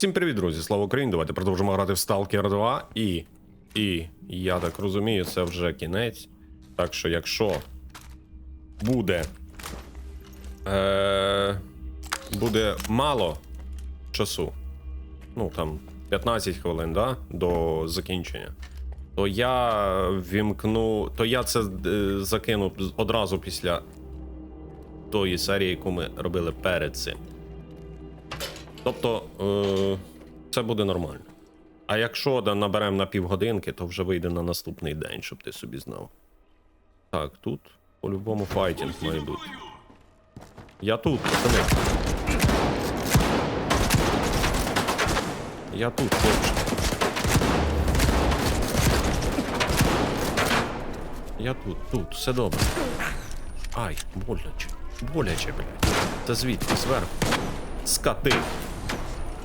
Всім привіт, друзі! Слава Україні! Давайте продовжимо грати в Stalker 2 і. І я так розумію, це вже кінець. Так що, якщо буде. Е, буде мало часу. Ну там 15 хвилин, да, до закінчення. То я вімкну. То я це е, закину одразу після тої серії, яку ми робили перед цим. Тобто, е, це буде нормально. А якщо да, наберемо на півгодинки, то вже вийде на наступний день, щоб ти собі знав. Так, тут по-любому файтінг має бути. Я тут, пацани. Я тут, хлопче. Я тут, тут, все добре. Ай, боляче. Боляче, блядь. Та звідки, зверху. Скати.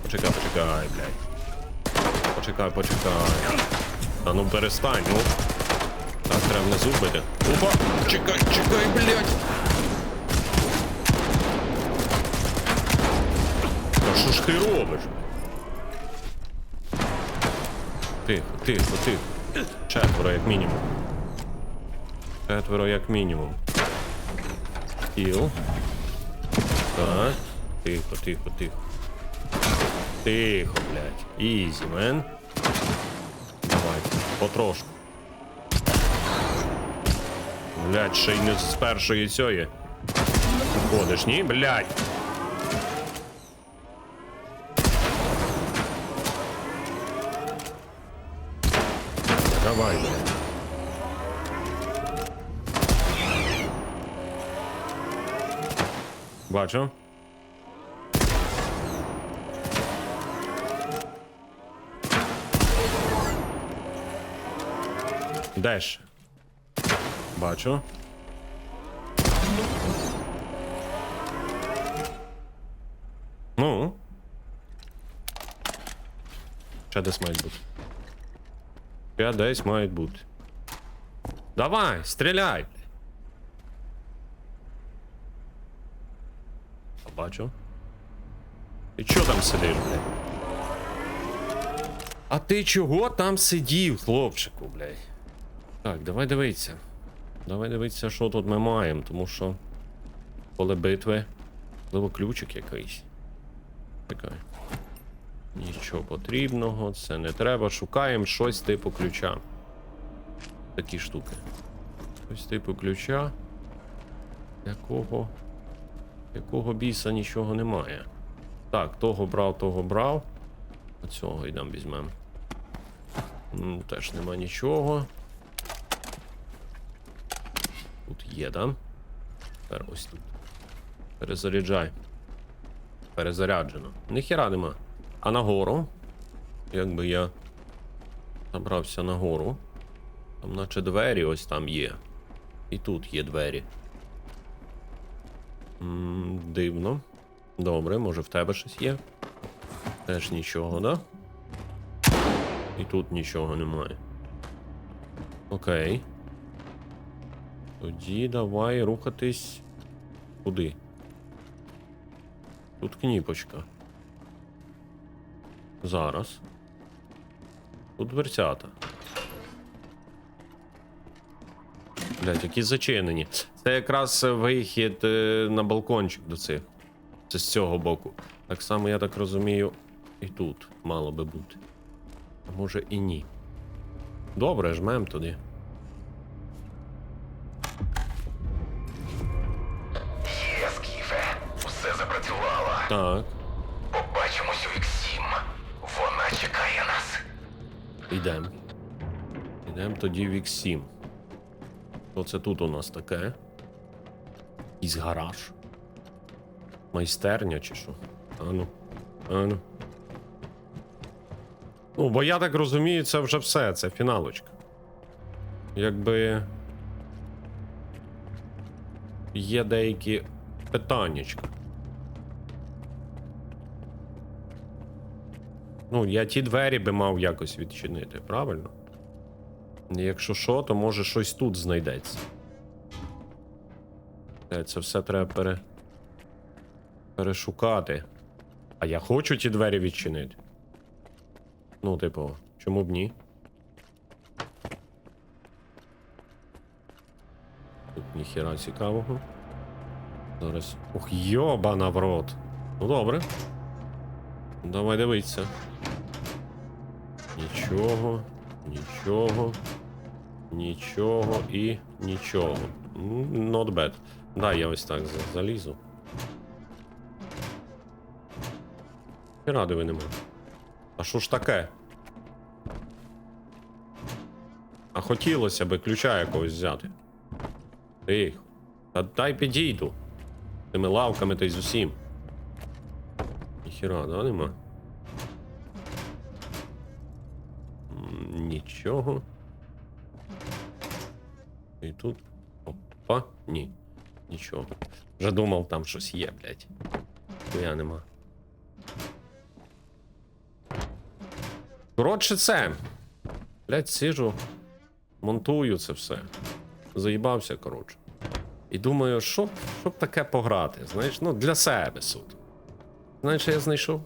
Почекай, почекай, блядь. Почекай, почекай. Та ну перестань, ну. Так, треба внизу бити. Опа! Чекай, чекай, блядь. Та що ж ти робиш? Тихо, тихо, тихо. Четверо, як мінімум. Четверо, як мінімум. Хіл. Так. Тихо, тихо, тихо. Тихо, блядь. Ізі, мен. Давай, потрошку. Блядь, ще й не з першої цієї. Ходиш, ні, блядь. Давай, блядь. Бачу. Де ж? Бачу. Ну. Ще десь мають бути. Ще десь мають бути. Давай, стріляй. Бачу. Ти чого там сидиш, блядь? А ти чого там сидів, хлопчику, блядь? Так, давай дивитися. Давай дивитися, що тут ми маємо, тому що. Коли битви. Можливо, ключик якийсь. Чекай. Нічого потрібного, це не треба. Шукаємо щось типу ключа. Такі штуки. Щось типу ключа. Якого. Якого біса нічого немає. Так, того брав, того брав. А цього йдемо візьмемо. Теж нема нічого. Тут є, да? Тепер ось тут. Перезаряджай. Перезаряджено. Ніхіра нема. А нагору. Якби я забрався нагору. Там наче двері ось там є. І тут є двері. М, дивно. Добре, може в тебе щось є? Теж нічого, да? І тут нічого немає. Окей. Тоді давай рухатись. Куди? Тут кніпочка. Зараз. Тут дверцята. Блять, які зачинені. Це якраз вихід е, на балкончик до цих. Це з цього боку. Так само, я так розумію, і тут мало би бути. А може і ні. Добре, жмем туди. Так, Побачимось у X7. Вона чекає нас. йдемо. Йдемо тоді в X7. Оце тут у нас таке. Якийсь гараж. Майстерня чи що? Ану. Ану. Ну, бо я так розумію, це вже все, це фіналочка. Якби. Є деякі питаннячка. Ну, я ті двері би мав якось відчинити, правильно? Якщо що, то може щось тут знайдеться. Е, Це все треба пере... перешукати. А я хочу ті двері відчинити. Ну, типу, чому б ні? Тут ніхіра цікавого. Зараз. Ух, йобана в рот. Ну добре. Давай дивитися. Нічого, нічого, нічого і нічого. Not bad. Да, я ось так за- залізу. Хіра диви нема. А що ж таке? А хотілося би ключа якогось взяти. Тихо. Та дай підійду. Тими лавками та й з усім. Ніхіра, да, нема? М, Нічого. І тут. Опа, ні. Нічого. Вже думав, там щось є, блядь. Я нема. Коротше, це. Блядь, сижу, монтую це все. Заїбався, коротше. І думаю, що, б- таке пограти? Знаєш, ну для себе суд. Знаєш, я знайшов?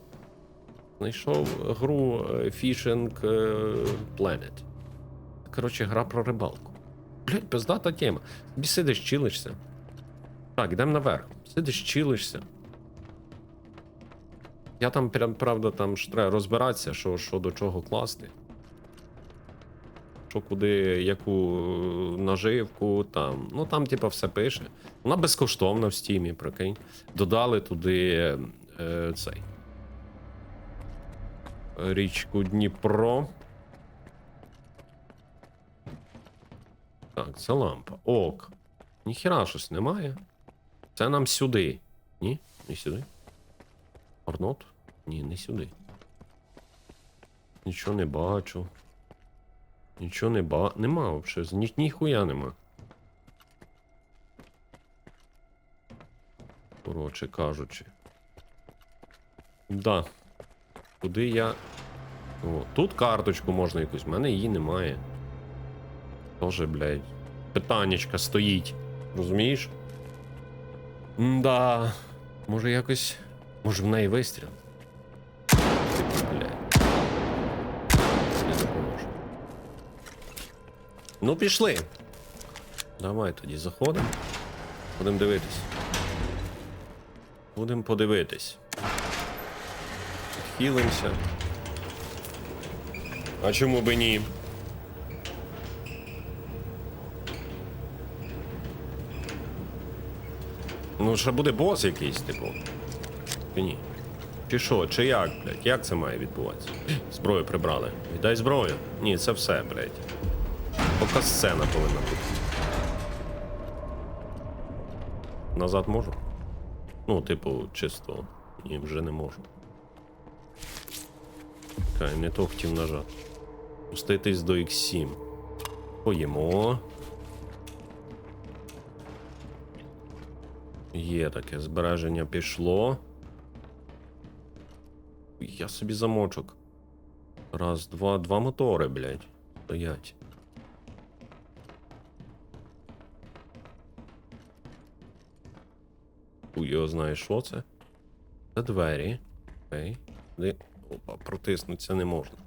Знайшов гру е, Fishing е, Planet. Коротше, гра про рибалку. Блять, пиздата тема. Тобі сидиш, чилишся. Так, йдемо наверх. Сидиш, чилишся. Я там, прям, правда, там ж треба розбиратися, що, що до чого класти. Що куди, яку е, наживку, там. Ну там, типа, все пише. Вона безкоштовна в стімі, прикинь. Додали туди е, цей. Річку Дніпро. Так, це лампа. Ок. Ніхіра щось немає. Це нам сюди. Ні? Не сюди. Орнот? Ні, не сюди. Нічого не бачу. Нічого не ба. Нема взагалі. Ні, ніхуя нема. Коротше кажучи. Да. Куди я. О, тут карточку можна якусь. В мене її немає. Тоже, блядь. Питаннячка стоїть. Розумієш? Да. Може якось. Може в неї вистріл? Блядь. Не допоможе. Ну, пішли. Давай тоді заходимо. Будемо дивитись. Будемо подивитись. Підхилимося. А чому би ні? Ну, ще буде бос якийсь, типу. Чи ні? Чи що, чи як, блядь? Як це має відбуватися? Зброю прибрали. Віддай зброю. Ні, це все, блядь. Поки сцена повинна бути. Назад можу? Ну, типу, чисто. Ні, вже не можу. Чекай, не то хотів нажати. Пуститись до X7. Поїмо. Є таке збереження пішло. Я собі замочок. Раз, два, два мотори, блядь. Стоять. Хуй його знає, що це. Це двері. Окей. Опа, протиснутися не можна.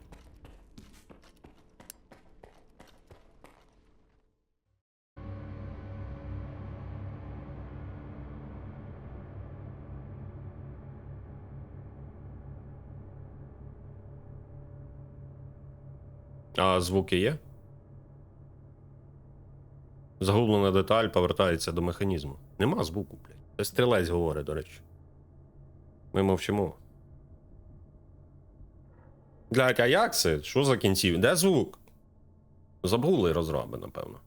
А звуки є? Загублена деталь повертається до механізму. Нема звуку, блядь. Це стрілець говорить, до речі. Ми мовчимо. Блядь, а як це? Що за кінців? Де звук? Забули розраби, напевно.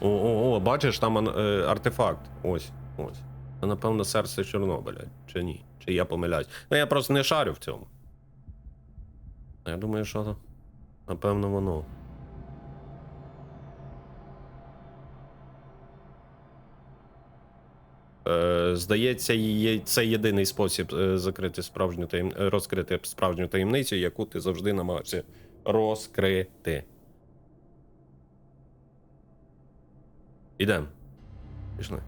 О, о, о, бачиш, там е, артефакт. Ось, ось. Це, напевно, серце Чорнобиля. Чи ні? Чи я помиляюсь? Ну, я просто не шарю в цьому. Я думаю, що напевно воно. Е, здається, є- це єдиний спосіб е, закрити справжню таєм... е, розкрити справжню таємницю, яку ти завжди намагався розкрити. Ідем. Пішли.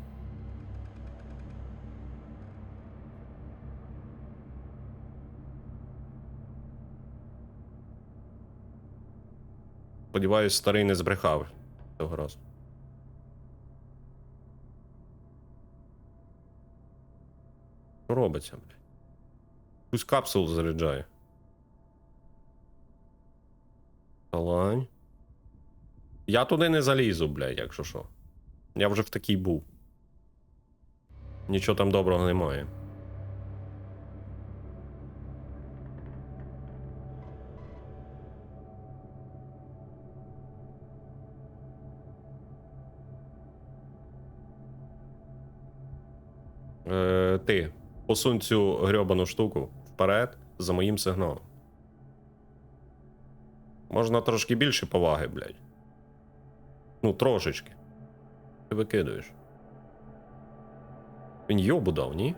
Сподіваюсь, старий не збрехав цього разу. Що робиться, блядь? Якусь капсулу заряджає. Талань. Я туди не залізу, блядь, якщо що. Я вже в такій був. Нічого там доброго немає. Е, ти посунь цю грьобану штуку вперед за моїм сигналом. Можна трошки більше поваги, блядь. Ну, трошечки. Ти викидуєш. Він йобу дав, ні?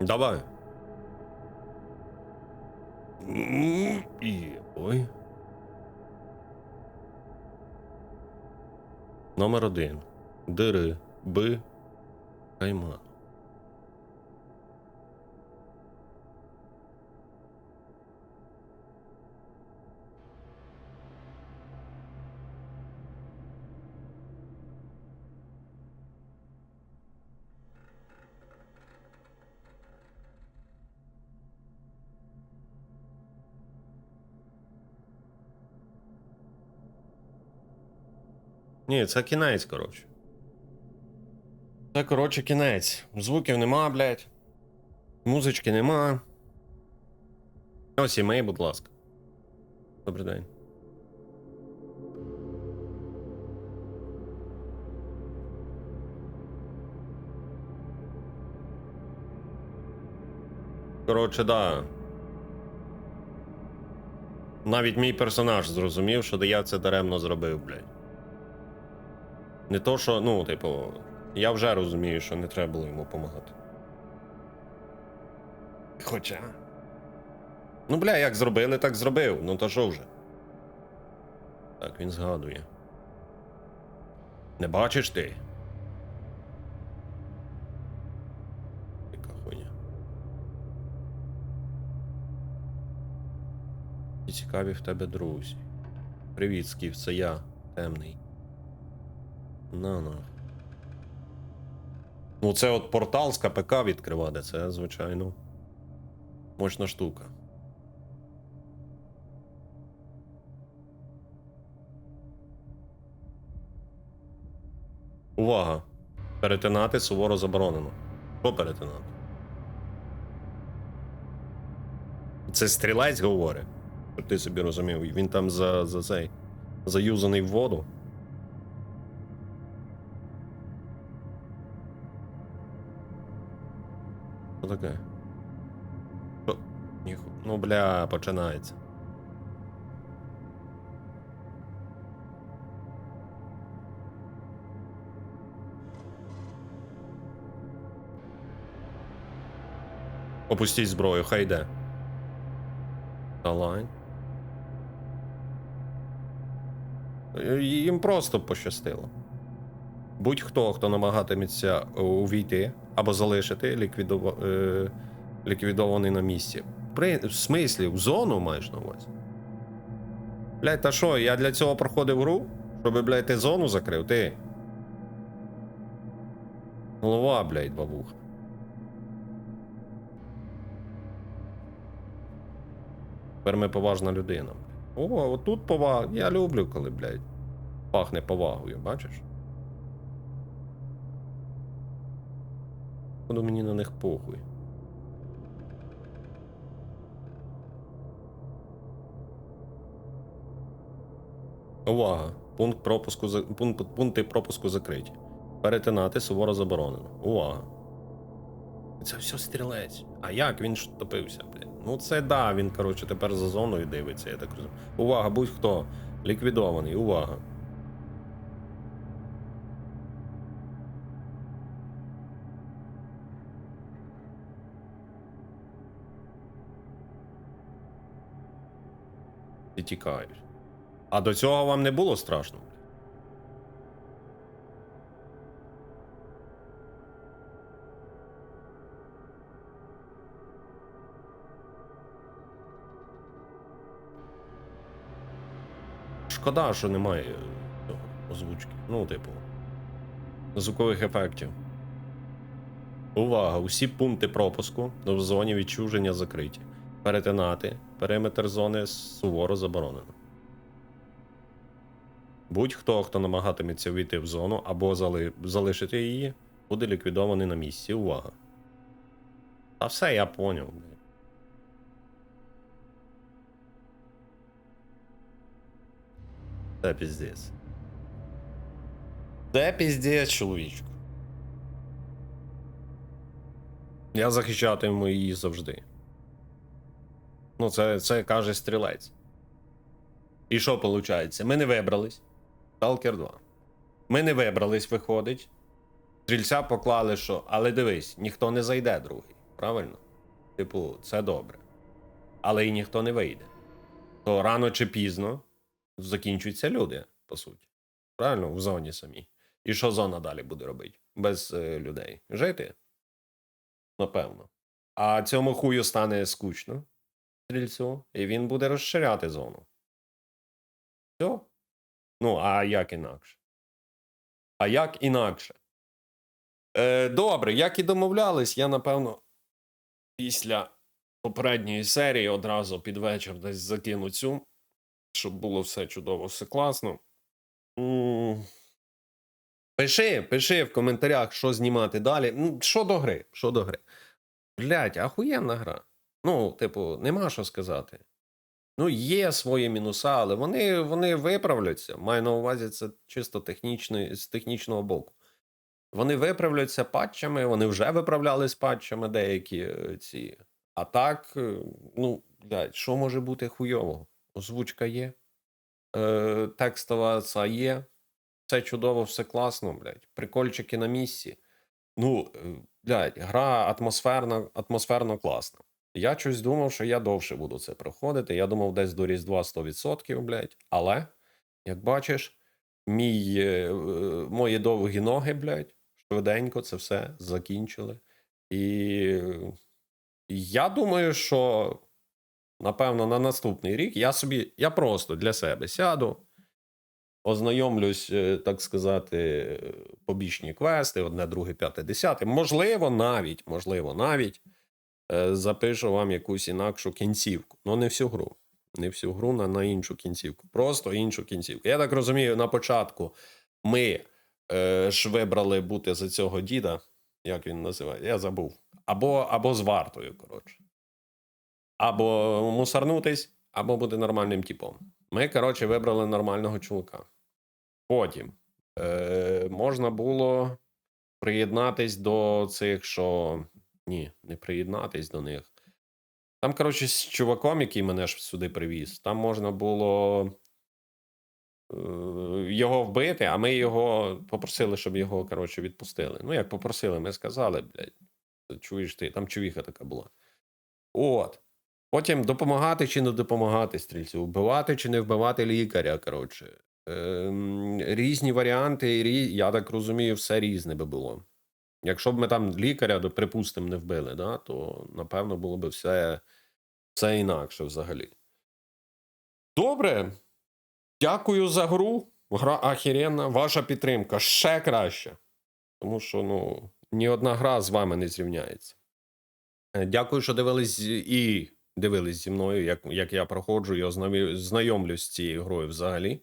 Давай. І... Ой. Номер один. Дири. Би. Кайман. Ні, це кінець, коротше. Це, коротше, кінець. Звуків нема, блядь. Музички нема. Ось імей, будь ласка. Добрий день. Коротше, да. Навіть мій персонаж зрозумів, що я це даремно зробив, блядь. Не то, що, ну, типу, я вже розумію, що не треба було йому допомагати. Хоча. Ну, бля, як зробили, так зробив. Ну то що вже? Так, він згадує. Не бачиш ти? Яка хуйня. І цікаві в тебе друзі. Привіт, Скіф, це я, темний. На на. Ну, це от портал з КПК відкривати, це, звичайно. Мощна штука. Увага! Перетинати суворо заборонено. Що перетинати? Це стрілець говорить. Щоб ти собі розумів. Він там за, за цей. Заюзаний в воду. Що таке? Ніху... Ну, бля, починається. Опустіть зброю, хай йде. Талань. Е, Їм просто пощастило. Будь-хто, хто намагатиметься е, увійти або залишити ліквідова... е... ліквідований на місці. При... В смислі, в зону маєш на увазі. Блять, та що, я для цього проходив гру? Щоб, блядь, ти зону закрив, ти. Голова, блядь, бабуха. Тепер ми поважна людина. О, отут повага. Я люблю, коли, блядь, пахне повагою, бачиш? Буду мені на них похуй. Увага! Пункт пропуску пункт, пункти пропуску закриті. Перетинати суворо заборонено. Увага! Це все стрілець. А як він ж топився, блядь? Ну це да, він, коротше, тепер за зоною дивиться, я так розумію. Увага, будь-хто. Ліквідований, увага. і тікають. А до цього вам не було страшно? Шкода, що немає цього озвучки. Ну, типу, звукових ефектів. Увага! Усі пункти пропуску в зоні відчуження закриті. Перетинати периметр зони суворо заборонено. Будь-хто, хто намагатиметься війти в зону або зали... залишити її, буде ліквідований на місці. Увага. Та все, я поняв. Це піздець. Це піздець, чоловічку. Я захищатиму її завжди. Ну, це, це каже стрілець. І що виходить? Ми не вибрались. Сталкер 2. Ми не вибрались, виходить. Стрільця поклали, що. Але дивись, ніхто не зайде другий. Правильно? Типу, це добре. Але і ніхто не вийде. То рано чи пізно закінчуються люди, по суті. Правильно, в зоні самій. І що зона далі буде робити? Без е, людей? Жити? Напевно. А цьому хую стане скучно стрільцю, і він буде розширяти зону. Все. Ну, а як інакше? А як інакше? Е, добре, як і домовлялись, я напевно після попередньої серії одразу під вечір десь закину цю, щоб було все чудово, все класно. М, Пиши, пиши в коментарях, що знімати далі. Ну, що до гри? Що до гри? Блять, ахуєнна гра. Ну, типу, нема що сказати. Ну, є свої мінуса, але вони, вони виправляться. Маю на увазі це чисто технічний, з технічного боку. Вони виправляться патчами, вони вже виправлялись патчами деякі е, ці. А так, е, ну, блядь, що може бути хуйового? Озвучка є, е, текстова ця є, все чудово, все класно, блядь. Прикольчики на місці. Ну, е, блядь, гра атмосферно, атмосферно класна. Я щось думав, що я довше буду це проходити. Я думав, десь до Різдва 100%, блядь. Але, як бачиш, мій, е, е, мої довгі ноги, блядь, швиденько це все закінчили. І я думаю, що, напевно, на наступний рік я собі, я просто для себе сяду, ознайомлюсь, е, так сказати, побічні квести, одне, друге, п'яте, десяте. Можливо, навіть, можливо, навіть запишу вам якусь інакшу кінцівку. Ну, не всю гру. Не всю гру на, на іншу кінцівку. Просто іншу кінцівку. Я так розумію, на початку ми е, ж вибрали бути за цього діда. Як він називає? Я забув. Або, або з вартою, коротше. Або мусорнутись, або бути нормальним типом. Ми, коротше, вибрали нормального чувака. Потім е, можна було приєднатись до цих, що. Ні, не приєднатись до них. Там, коротше, з чуваком, який мене ж сюди привіз, там можна було е, його вбити, а ми його попросили, щоб його, коротше, відпустили. Ну, як попросили, ми сказали, блядь, чуєш ти, там чувіха така була. От. Потім допомагати чи не допомагати стрільцю, вбивати чи не вбивати лікаря. Коротше. Ем, різні варіанти, я так розумію, все різне би було. Якщо б ми там лікаря, то, припустимо, не вбили, да, то напевно було б все, все інакше взагалі. Добре. Дякую за гру. Гра ахіренна. Ваша підтримка ще краще. Тому що ну, ні одна гра з вами не зрівняється. Е, Дякую, що дивились і дивились зі мною, як, як я проходжу ознайомлю- знайомлюсь з цією грою взагалі.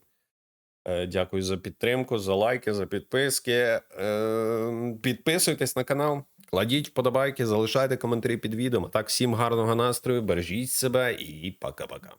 Е, Дякую за підтримку, за лайки, за підписки. Е, Підписуйтесь на канал, кладіть вподобайки, залишайте коментарі під відео. Так, всім гарного настрою, бережіть себе і пока-пока.